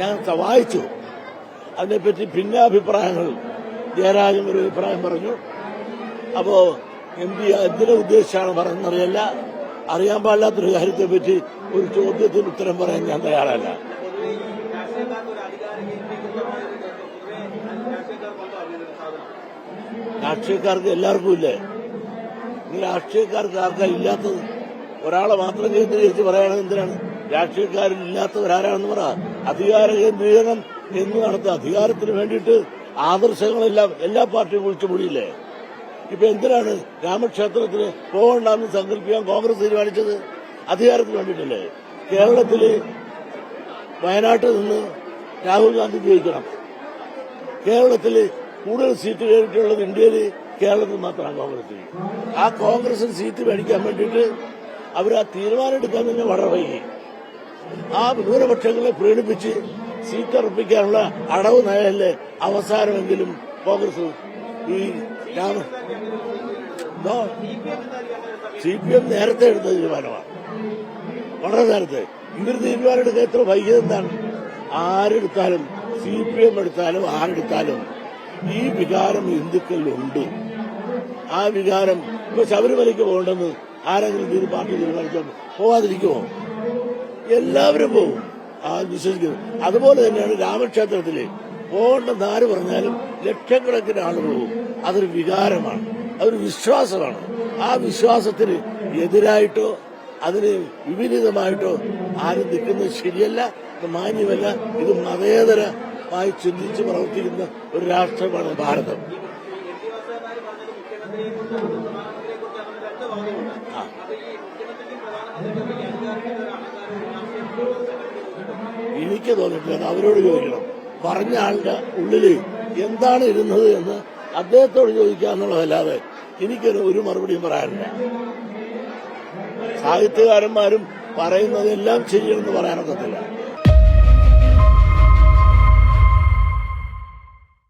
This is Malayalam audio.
ഞാൻ വായിച്ചു. അതിനെപ്പറ്റി ഭിന്നാഭിപ്രായങ്ങൾ. ജയരാജൻ ഒരു അഭിപ്രായം പറഞ്ഞു. അപ്പോ എം പി എന്തിനെ ഉദ്ദേശിച്ചാണ് പറയുന്നറിയില്ല അറിയാൻ പാടില്ലാത്തൊരു കാര്യത്തെ പറ്റി ഒരു ചോദ്യത്തിന് ഉത്തരം പറയാൻ ഞാൻ തയ്യാറല്ല. രാഷ്ട്രീയക്കാർക്ക് എല്ലാവർക്കും ഇല്ലേ? ഈ രാഷ്ട്രീയക്കാർക്ക് ആർക്കാ ഇല്ലാത്തത്? ഒരാളെ മാത്രം കേന്ദ്രീകരിച്ച് പറയണത് എന്തിനാണ്? രാഷ്ട്രീയക്കാരിൽ ഇല്ലാത്തവരാരാണെന്ന് പറ. അധികാര കേന്ദ്രീകരണം എന്ന് നടത്തുക. അധികാരത്തിന് വേണ്ടിയിട്ട് ആദർശങ്ങളെല്ലാം എല്ലാ പാർട്ടിയും വിളിച്ചു മുടിയില്ലേ? ഇപ്പൊ എന്തിനാണ് രാമക്ഷേത്രത്തിന് പോകണ്ടെന്ന് സങ്കല്പിക്കാൻ കോൺഗ്രസ് തീരുമാനിച്ചത്? അധികാരത്തിന് വേണ്ടിയിട്ടല്ലേ? കേരളത്തിൽ വയനാട്ടിൽ നിന്ന് രാഹുൽ ഗാന്ധി ജയിക്കണം. കേരളത്തിൽ കൂടുതൽ സീറ്റ് കയറിയിട്ടുള്ളത് ഇന്ത്യയിൽ കേരളത്തിൽ മാത്രമാണ് കോൺഗ്രസ് ആ കോൺഗ്രസിന് സീറ്റ് മേടിക്കാൻ വേണ്ടിയിട്ട് അവർ ആ തീരുമാനം എടുക്കാൻ തന്നെ വളരെ വൈകി ആ ന്യൂനപക്ഷങ്ങളെ പ്രീണിപ്പിച്ച് സീറ്റ് ഉറപ്പിക്കാനുള്ള അടവ് നയല്ലേ അവസാനമെങ്കിലും കോൺഗ്രസ് ഈ സി പി എം നേരത്തെ എടുത്ത തീരുമാനമാണ്. വളരെ നേരത്തെ. ഇവർ തീരുമാനം എടുക്കാൻ എത്ര വൈകിയത് എന്താണ്? ആരെടുത്താലും സി പി എം എടുത്താലും ആരെടുത്താലും ഈ വികാരം ഹിന്ദുക്കളിലുണ്ട്. ആ വികാരം ഇപ്പൊ ശബരിമലയ്ക്ക് പോകണ്ടെന്ന് ആരെങ്കിലും പാർട്ടി തീരുമാനിച്ചാൽ പോവാതിരിക്കുമോ? എല്ലാവരും പോകും ആ വിശ്വസിക്കുന്നു. അതുപോലെ തന്നെയാണ് രാമക്ഷേത്രത്തിൽ പോകേണ്ട ആര് പറഞ്ഞാലും ലക്ഷക്കണക്കിന് ആളുകൾ പോകും അതൊരു വികാരമാണ്. അതൊരു വിശ്വാസമാണ്. ആ വിശ്വാസത്തിന് എതിരായിട്ടോ അതിന് വിപരീതമായിട്ടോ ആരും നിൽക്കുന്നത് ശരിയല്ല മാന്യമല്ല ഇത് മതേതരമായി ചിന്തിച്ച് പ്രവർത്തിക്കുന്ന ഒരു രാഷ്ട്രമാണ് ഭാരതം. എനിക്ക് തോന്നിയിട്ടില്ല. അവരോട് ചോദിക്കണം. പറഞ്ഞ ആളുടെ ഉള്ളിൽ എന്താണ് ഇരുന്നത് എന്ന് അദ്ദേഹത്തോട് ചോദിക്കുക എന്നുള്ളതല്ലാതെ എനിക്കൊരു ഒരു മറുപടിയും പറയാനില്ല. സാഹിത്യകാരന്മാരും പറയുന്നതെല്ലാം ശരിയെന്ന് പറയാനൊക്കത്തില്ല.